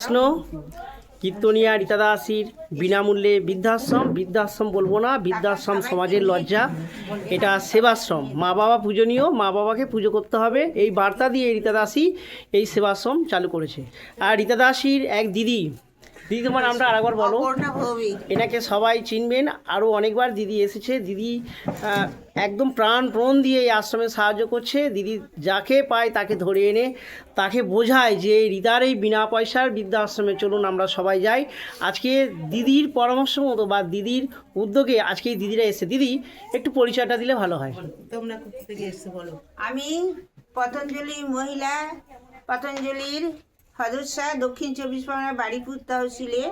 কৃষ্ণ কীর্তনিয়া রীতা দাসীর বিনামূল্যে বৃদ্ধাশ্রম। বৃদ্ধাশ্রম বলব না, বৃদ্ধাশ্রম সমাজের লজ্জা। এটা সেবাশ্রম। মা বাবা পূজনীয়, মা বাবাকে পুজো করতে হবে। এই বার্তা দিয়ে রীতা দাসী এই সেবাশ্রম চালু করেছে। আর রীতা এক দিদি দিদি তোমার নামটা আরেকবার বলো। এনাকে সবাই চিনবেন। আরও অনেকবার দিদি এসেছে। দিদি একদম প্রাণ প্রণ দিয়ে এই আশ্রমে সাহায্য করছে। দিদি যাকে পায় তাকে ধরে এনে তাকে বোঝায় যে হৃদার এই বিনা পয়সার বৃদ্ধাশ্রমে চলুন আমরা সবাই যাই। আজকে দিদির পরামর্শ মতো বা দিদির উদ্যোগে আজকে এই দিদিরা এসে দিদি একটু পরিচয়টা দিলে ভালো হয়। তোমরা থেকে বলো? আমি পতঞ্জলি মহিলা। পতঞ্জলির সদস্যা দক্ষিণ চব্বিশ পরগনা বাড়িপুর তহসিলে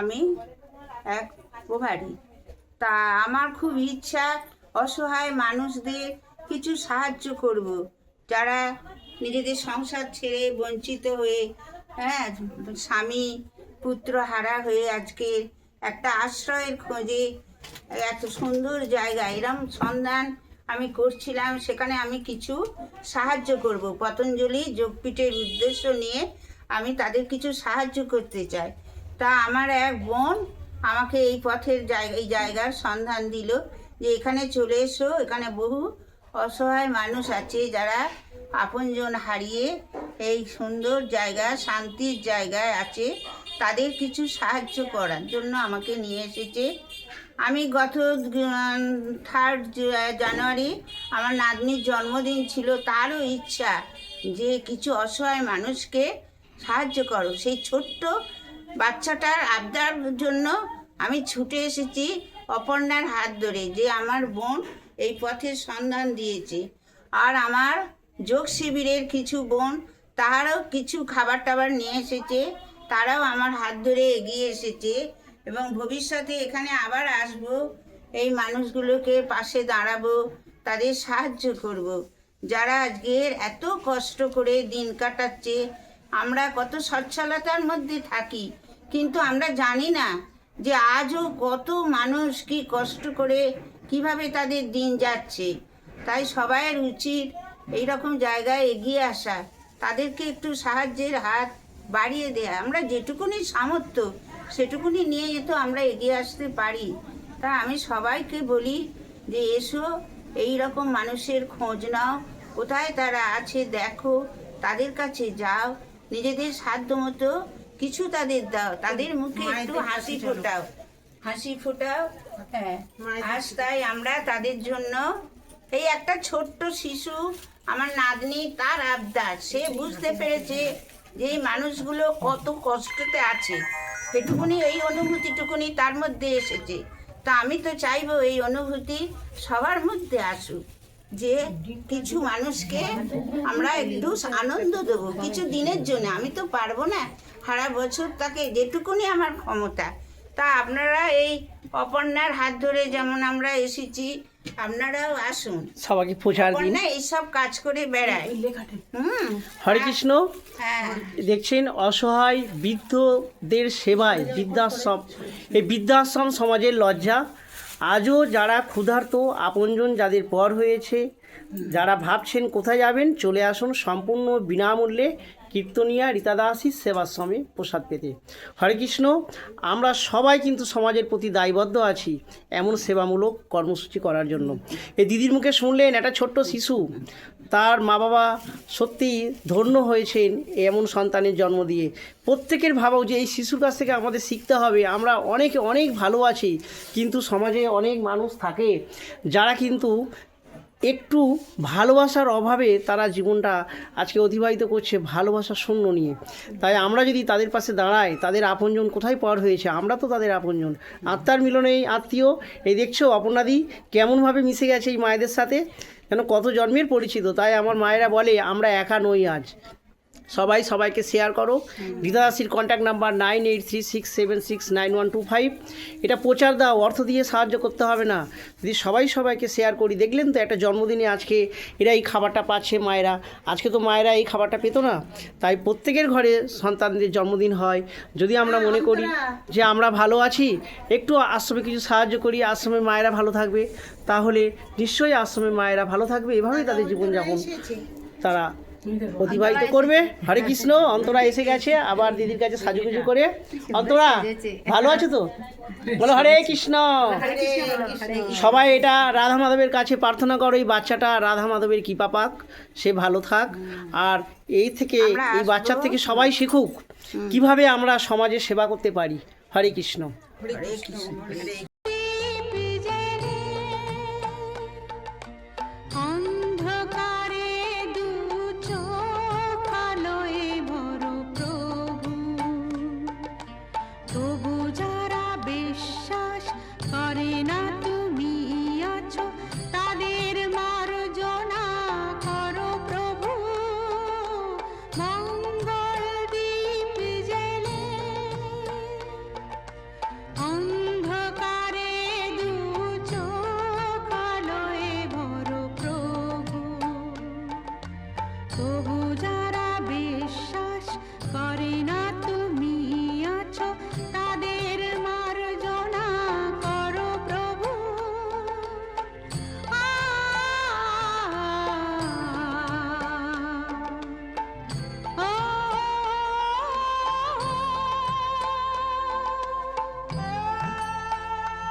আমি এক প্রভারী। তা আমার খুব ইচ্ছা অসহায় মানুষদের কিছু সাহায্য করব। যারা নিজেদের সংসার ছেড়ে বঞ্চিত হয়ে হ্যাঁ স্বামী, পুত্র হারা হয়ে আজকে একটা আশ্রয়ের খোঁজে এত সুন্দর জায়গা, এরম সন্ধান আমি করছিলাম, সেখানে আমি কিছু সাহায্য করব। পতঞ্জলি যোগপীঠের উদ্দেশ্য নিয়ে আমি তাদের কিছু সাহায্য করতে চাই। তা আমার এক বোন আমাকে এই পথের জায়গা, এই জায়গার সন্ধান দিল যে এখানে চলে এসো, এখানে বহু অসহায় মানুষ আছে যারা আপনজন হারিয়ে এই সুন্দর জায়গা, শান্তির জায়গায় আছে, তাদের কিছু সাহায্য করার জন্য আমাকে নিয়ে এসেছে। আমি গত থার্ড জানুয়ারি আমার নাতনির জন্মদিন ছিল, তারও ইচ্ছা যে কিছু অসহায় মানুষকে সাহায্য করো সেই ছোট্ট বাচ্চাটার আবদার জন্য আমি ছুটে এসেছি অপর্ণার হাত ধরে, যে আমার বোন এই পথের সন্ধান দিয়েছে আর আমার যোগ শিবিরের কিছু বোন, তাহারাও কিছু খাবার টাবার নিয়ে এসেছে, তারাও আমার হাত ধরে এগিয়ে এসেছে এবং ভবিষ্যতে এখানে আবার আসব, এই মানুষগুলোকে পাশে দাঁড়াবো, তাদের সাহায্য করব। যারা আজকের এত কষ্ট করে দিন কাটাচ্ছে আমরা কত সচ্ছলতার মধ্যে থাকি, কিন্তু আমরা জানি না যে আজও কত মানুষ কি কষ্ট করে কীভাবে তাদের দিন যাচ্ছে। তাই সবাইয়ের উচিত এই রকম জায়গায় এগিয়ে আসা, তাদেরকে একটু সাহায্যের হাত বাড়িয়ে দেয়া। আমরা যেটুকুনি সামর্থ্য, সেটুকুনি নিয়ে তো আমরা এগিয়ে আসতে পারি। তা আমি সবাইকে বলি যে এসো এই রকম মানুষের খোঁজ নাও, কোথায় তারা আছে দেখো, তাদের কাছে যাও নিজেদের সাধ্য মতো কিছু তাদের দাও তাদের মুখে একটু হাসি ফোটাও। হাসি ফোটাও হ্যাঁ। আজ তাই আমরা তাদের জন্য এই একটা ছোট্ট শিশু আমার নাতনি তার আবদার। সে বুঝতে পেরেছে যে এই মানুষগুলো কত কষ্টতে আছে। সেটুকুনি এই অনুভূতিটুকুনি তার মধ্যে এসেছে। তা আমি তো চাইব এই অনুভূতি সবার মধ্যে আসুক। যে কিছু মানুষকে আমরা একটু আনন্দ দেবো কিছু দিনের জন্য। আমি তো পারব না সারা বছর তাকে যেটুকুনি আমার ক্ষমতা। তা আপনারা এই অপর্ণার হাত ধরে যেমন আমরা এসেছি আপনারাও আসুন। সবাইকে প্রচার দিন। অপর্ণা এইসব কাজ করে বেড়ায়। হুম। হরে কৃষ্ণ। হ্যাঁ। দেখছেন অসহায় বৃদ্ধদের সেবায় বৃদ্ধাশ্রম। এই বৃদ্ধাশ্রম সমাজের লজ্জা। আজও যারা ক্ষুধার্ত, আপনজন যাদের পর হয়েছে, যারা ভাবছেন কোথায় যাবেন, চলে আসুন সম্পূর্ণ বিনামূল্যে কীর্তনিয়া রীতা দাসীর সেবাশ্রমে প্রসাদ পেতে। হরে কৃষ্ণ, আমরা সবাই কিন্তু সমাজের প্রতি দায়বদ্ধ আছি এমন সেবামূলক কর্মসূচি করার জন্য। এই দিদির মুখে শুনলেন একটা ছোট্ট শিশু। তার মা বাবা সত্যি ধন্য হয়েছেন এমন সন্তানের জন্ম দিয়ে। প্রত্যেকের ভাবাও যে এই শিশুর কাছ থেকে আমাদের শিখতে হবে। আমরা অনেকে অনেক ভালো আছি, কিন্তু সমাজে অনেক মানুষ থাকে যারা কিন্তু একটু ভালোবাসার অভাবে তারা জীবনটা আজকে অতিবাহিত করছে ভালোবাসা শূন্য নিয়ে। তাই আমরা যদি তাদের পাশে দাঁড়াই, তাদের আপনজন কোথায় পার হয়েছে? আমরা তো তাদের আপনজন। আত্মার মিলনে এই আত্মীয়, এই দেখছ অপর্ণাদি কেমনভাবে মিশে গেছে এই মায়েদের সাথে? যেন কত জন্মের পরিচিত। তাই আমার মায়েরা বলে, আমরা একা নই আজ। সবাই সবাইকে শেয়ার করো। Rita দাসির contact number nine eight three six seven six nine one two five এটা প্রচার দাও অর্থ দিয়ে সাহায্য করতে হবে না। যদি সবাই সবাইকে শেয়ার করি দেখলেন তো একটা জন্মদিনে আজকে এরা এই খাবারটা পাচ্ছে মায়েরা। আজকে তো মায়েরা এই খাবারটা পেতো না। তাই প্রত্যেকের ঘরে সন্তানদের জন্মদিন হয়। যদি আমরা মনে করি যে আমরা ভালো আছি একটু আশ্রমে কিছু সাহায্য করি আশ্রমে মায়েরা ভালো থাকবে তাহলে নিশ্চয়ই আশ্রমে মায়েরা ভালো থাকবে। এভাবেই তাদের জীবনযাপন তারা অতিবাহিত করবে। হরে কৃষ্ণ অন্তরা এসে গেছে আবার দিদির কাছে সাজুগুজু করে। অন্তরা ভালো আছো তো? বলো হরে কৃষ্ণ। সবাই এটা রাধা মাধবের কাছে প্রার্থনা করো এই বাচ্চাটা রাধা মাধবের কৃপা পাক সে ভালো থাক। আর এই থেকে এই বাচ্চার থেকে সবাই শিখুক কীভাবে আমরা সমাজে সেবা করতে পারি। হরে কৃষ্ণ হরে কৃষ্ণ। বহু যা